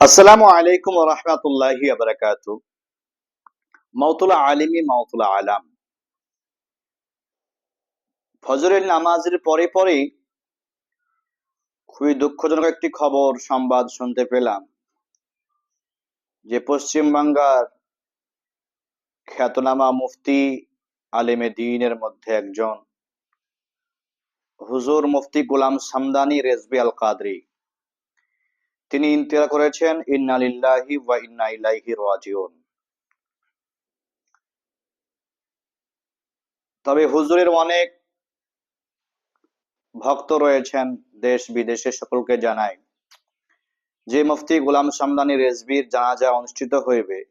আসসালামু আলাইকুম রহমতুল্লাহি আবরাকাত মাউতুলা আলিমি মাউতুলা আলাম। ফজরের নামাজের পরে পরেই খুবই দুঃখজনক একটি খবর, সংবাদ শুনতে পেলাম যে পশ্চিম বাংলার খ্যাতনামা মুফতি আলেমে দিনের মধ্যে একজন হুজুর মুফতি গোলাম সামদানি রেজবি আল কাদরি তিনি ইন্তেরা করেছেন, ইন্না লিল্লাহি ওয়া ইন্না ইলাইহি রাজিউন। তবে হুজুরের অনেক ভক্ত রয়েছেন দেশ বিদেশে সকলকে জানাই। যে মুফতি গোলাম সামদানি রেজবির জানাজা অনুষ্ঠিত হইবে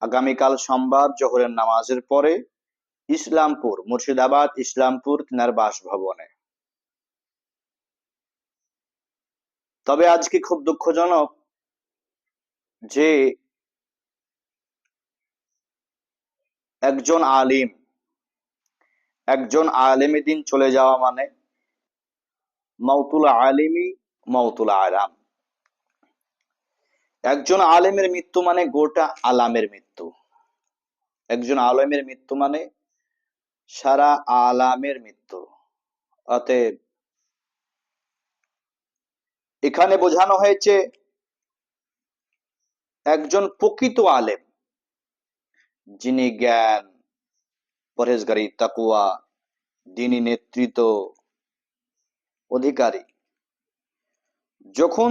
আগামীকাল সোমবার জোহরের নামাজের পরে ইসলামপুর, মুর্শিদাবাদ, ইসলামপুর তিনার বাসভবনে। তবে আজকে খুব দুঃখজনক যে একজন আলিম, একজন আলেমী দিন চলে যাওয়া মানে মৌতুল আলিমি মৌতুল আলাম একজন আলেমের মৃত্যু মানে গোটা আলামের মৃত্যু। একজন আলেমের মৃত্যু মানে সারা আলামের মৃত্যু। অতএব এখানে বোঝানো হয়েছে একজন প্রকৃত আলেম, যিনি জ্ঞান পরেশগারী তাকুয়া দিনী নেতৃত্ব, অধিকারী। যখন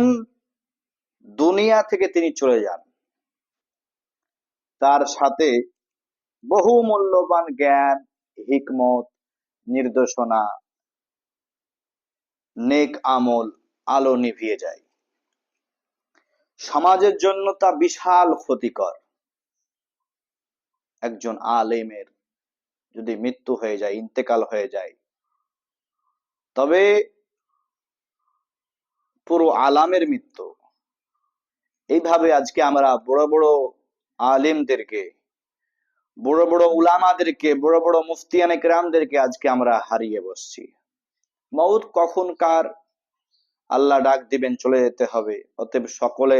দুনিয়া থেকে তিনি চলে যান, তার সাথে বহু মূল্যবান জ্ঞান, হিকমত, নির্দেশনা, নেক আমল আলো নিভিয়ে যায়। সমাজের জন্য তা বিশাল ক্ষতিকর। একজন আলেমের যদি মৃত্যু হয়ে যায়, ইন্তেকাল হয়ে যায়, তবে পুরো আলামের মৃত্যু। এইভাবে আজকে আমরা বড় বড় আলেমদেরকে, বড় বড় উলামাদেরকে, বড় বড় মুফতিয়ানে কেরামদেরকে আজকে আমরা হারিয়ে বসছি। মৌত কখনকার আল্লাহ ডাক দিবেন চলে যেতে হবে। অতএব সকলে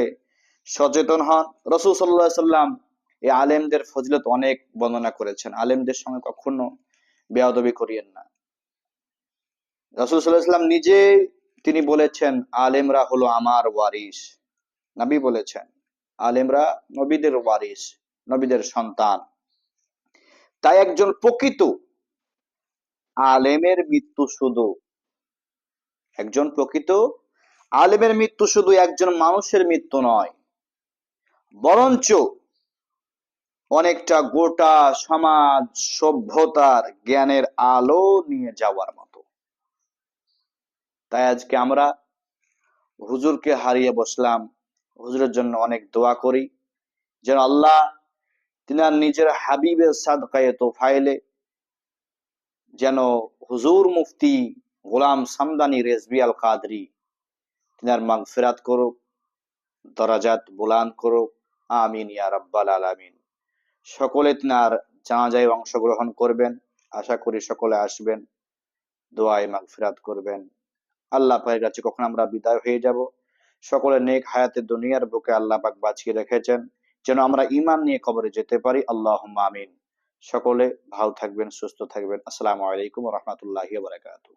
সচেতন হন। রসুল সাল্লাহ সাল্লাম এই আলেমদের ফজলত অনেক বর্ণনা করেছেন। আলেমদের সঙ্গে কখনো বেয়াদবি করিয়েন না। রসুল সাল্লাহ সাল্লাম নিজে তিনি বলেছেন, আলেমরা হলো আমার ওয়ারিস নবী বলেছেন, আলেমরা নবীদের ওয়ারিস নবীদের সন্তান। তাই একজন প্রকৃত আলেমের মৃত্যু শুধু একজন প্রকৃত আলেমের মৃত্যু শুধু একজন মানুষের মৃত্যু নয়, বরঞ্চ অনেকটা গোটা সমাজ সভ্যতার জ্ঞানের আলো নিয়ে যাওয়ার মতো। তাই আজকে আমরা হুজুরকে হারিয়ে বসলাম। হুজুরের জন্য অনেক দোয়া করি। যেন আল্লাহ তিনার নিজের হাবিবের সাদকায়ে তো ফাইলে যেন হুজুর মুফতি গোলাম সামদানি রেজবি আল কাদরি তিনার মাং ফেরাত করুক, দরাজাত বুলান করুক। আমিন ইয়া রাব্বাল আলামিন। সকলে তিনার জানাজায় অংশগ্রহণ করবেন। আশা করি সকলে আসবেন, দোয়ায় মাগ ফেরাত করবেন। আল্লাহ পাকের কাছে কখন আমরা বিদায় হয়ে যাব? সকলে নেক হায়াতে দুনিয়ার বুকে আল্লাহ পাক বাঁচিয়ে রেখেছেন। যেন আমরা ইমান নিয়ে কবরে যেতে পারি। আল্লাহ আমিন। সকলে ভালো থাকবেন, সুস্থ থাকবেন। আসসালামু আলাইকুম রহমতুল্লাহ বারাকাতুহ।